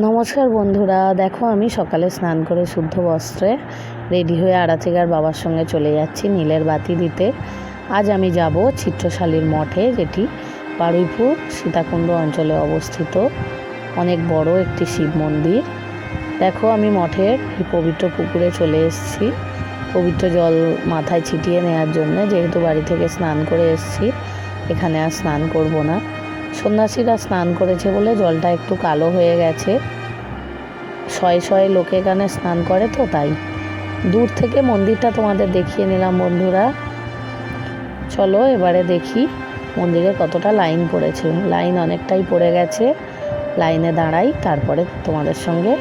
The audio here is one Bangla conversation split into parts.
নমস্কার বন্ধুরা, দেখো আমি সকালে স্নান করে শুদ্ধ বস্ত্রে রেডি হয়ে আড়াচিগার বাবার সঙ্গে চলে যাচ্ছি নীলের বাতি দিতে। আজ আমি যাব চিত্রশালীর মঠে, যেটি বারুইপুর, সীতাকুণ্ড অঞ্চলে অবস্থিত। অনেক বড় একটি শিব মন্দির। দেখো আমি মঠের পবিত্র পুকুরে চলে এসেছি। পবিত্র জল মাথায় ছিটিয়ে নেওয়ার জন্য যেহেতু বাড়ি থেকে স্নান করে এসেছি, এখানে আর স্নান করব না। সন্ন্যাসীরা স্নান করেছে বলে জলটা একটু কালো হয়ে গেছে। শয়ে শয়ে লোকে এখানে স্নান করে তো তাই। দূর থেকে মন্দিরটা তোমাদের দেখিয়ে নিলাম বন্ধুরা। চলো এবারে দেখি মন্দিরে কতটা লাইন পড়েছে। লাইন অনেকটাই পড়ে গেছে। লাইনে দাঁড়াই, তারপরে তোমাদের সঙ্গে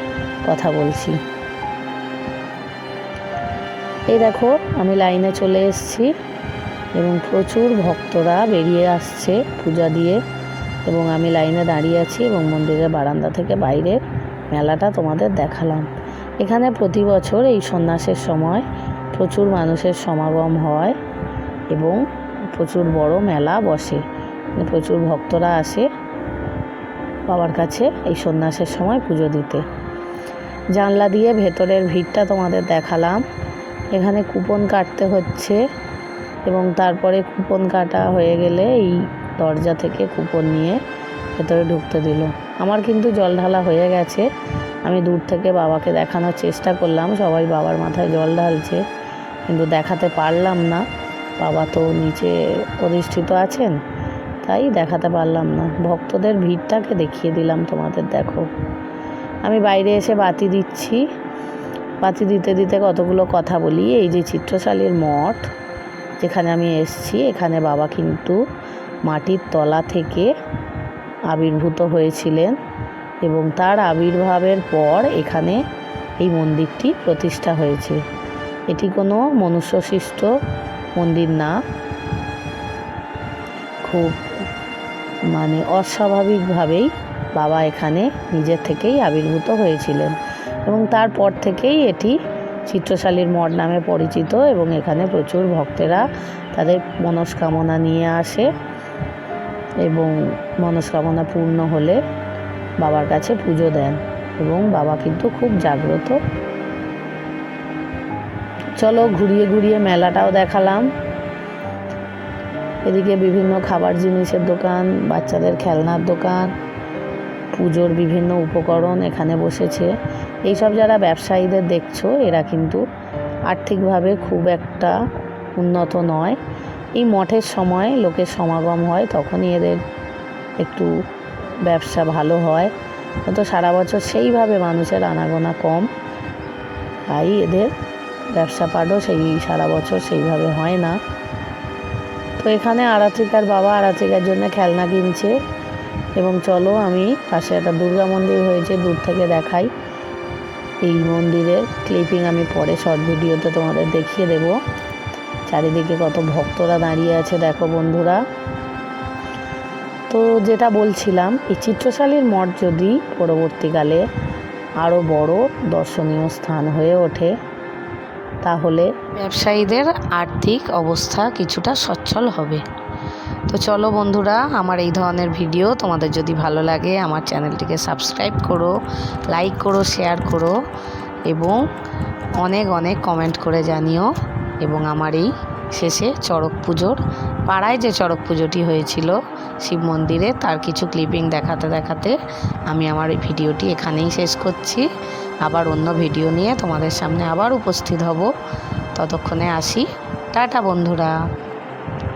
কথা বলছি। এই দেখো, আমি লাইনে চলে এসেছি এবং প্রচুর ভক্তরা বেরিয়ে আসছে পূজা দিয়ে। এবং আমি লাইনে দাঁড়িয়ে আছি এবং মন্দিরের বারান্দা থেকে বাইরে মেলাটা তোমাদের দেখালাম। এখানে প্রতি বছর এই সন্ন্যাসের সময় প্রচুর মানুষের সমাগম হয় এবং প্রচুর বড় মেলা বসে। প্রচুর ভক্তরা আসে বাবার কাছে এই সন্ন্যাসের সময় পুজো দিতে। জানলা দিয়ে ভেতরের ভিড়টা তোমাদের দেখালাম। এখানে কুপন কাটতে হচ্ছে এবং তারপরে কুপন কাটা হয়ে গেলে এই দরজা থেকে কুপন নিয়ে ভেতরে ঢুকতে দিল। আমার কিন্তু জল ঢালা হয়ে গেছে। আমি দূর থেকে বাবাকে দেখানোর চেষ্টা করলাম। সবাই বাবার মাথায় জল ঢালছে। কিন্তু দেখাতে পারলাম না। বাবা তো নিচে অধিষ্ঠিত আছেন, তাই দেখাতে পারলাম না। ভক্তদের ভিড়টাকে দেখিয়ে দিলাম তোমাদের, দেখো। আমি বাইরে এসে বাতি দিচ্ছি। বাতি দিতে দিতে কতগুলো কথা বলি। এই যে চিত্রশালীর মঠ, যেখানে আমি এসছি, এখানে বাবা কিন্তু মাটির তলা থেকে আবির্ভূত হয়েছিলেন এবং তার আবির্ভাবের পর এখানে এই মন্দিরটি প্রতিষ্ঠা হয়েছে। এটি কোনো মনুষ্যসৃষ্ট মন্দির না। খুব মানে অস্বাভাবিকভাবেই বাবা এখানে নিজের থেকেই আবির্ভূত হয়েছিলেন এবং তারপর থেকেই এটি চিত্রশালীর মঠ নামে পরিচিত এবং এখানে প্রচুর ভক্তেরা তাদের মনস্কামনা নিয়ে আসে। এবং মনস্কামনা পূর্ণ হলে বাবার কাছে পুজো দেন এবং বাবা কিন্তু খুব জাগ্রত। চলো ঘুরিয়ে ঘুরিয়ে মেলাটাও দেখালাম। এদিকে বিভিন্ন খাবার জিনিসের দোকান, বাচ্চাদের খেলনার দোকান, পুজোর বিভিন্ন উপকরণ এখানে বসেছে। এইসব যারা ব্যবসায়ীদের দেখছ, এরা কিন্তু আর্থিকভাবে খুব একটা উন্নত নয়। এই মঠের সময় লোকের সমাগম হয়, তখনই এদের একটু ব্যবসা ভালো হয়। তো সারা বছর সেইভাবে মানুষের আনাগোনা কম। তাই এদের ব্যবসা পাঠও সেই সারা বছর সেইভাবে হয় না। তো এখানে আরাত্রিকার বাবা আরাত্রিকার জন্য খেলনা কিনছে এবং চলো আমি পাশে একটা দুর্গা মন্দির হয়েছে, দূর থেকে দেখাই। এই মন্দিরের ক্লিপিং আমি পরে শর্ট ভিডিওতে তোমাদের দেখিয়ে দেব। চারিদিকে কত ভক্তরা দাঁড়িয়ে আছে, দেখো বন্ধুরা। তো যেটা বলছিলাম, এই চিত্রশালীর মঠ যদি পরবর্তীকালে আরও বড় দর্শনীয় স্থান হয়ে ওঠে, তাহলে ব্যবসায়ীদের আর্থিক অবস্থা কিছুটা সচ্ছল হবে। তো চলো বন্ধুরা, আমার এই ধরনের ভিডিও তোমাদের যদি ভালো লাগে, আমার চ্যানেলটিকে সাবস্ক্রাইব করো, লাইক করো, শেয়ার করো, এবং অনেক অনেক কমেন্ট করে জানিও। এবং আমার এই শেষে চড়ক পুজোর পাড়ায় যে চড়ক পুজোটি হয়েছিল শিব মন্দিরে, তার কিছু ক্লিপিং দেখাতে দেখাতে আমি আমার এই ভিডিওটি এখানেই শেষ করছি। আবার অন্য ভিডিও নিয়ে তোমাদের সামনে আবার উপস্থিত হব। ততক্ষণে আসি। টাটা বন্ধুরা।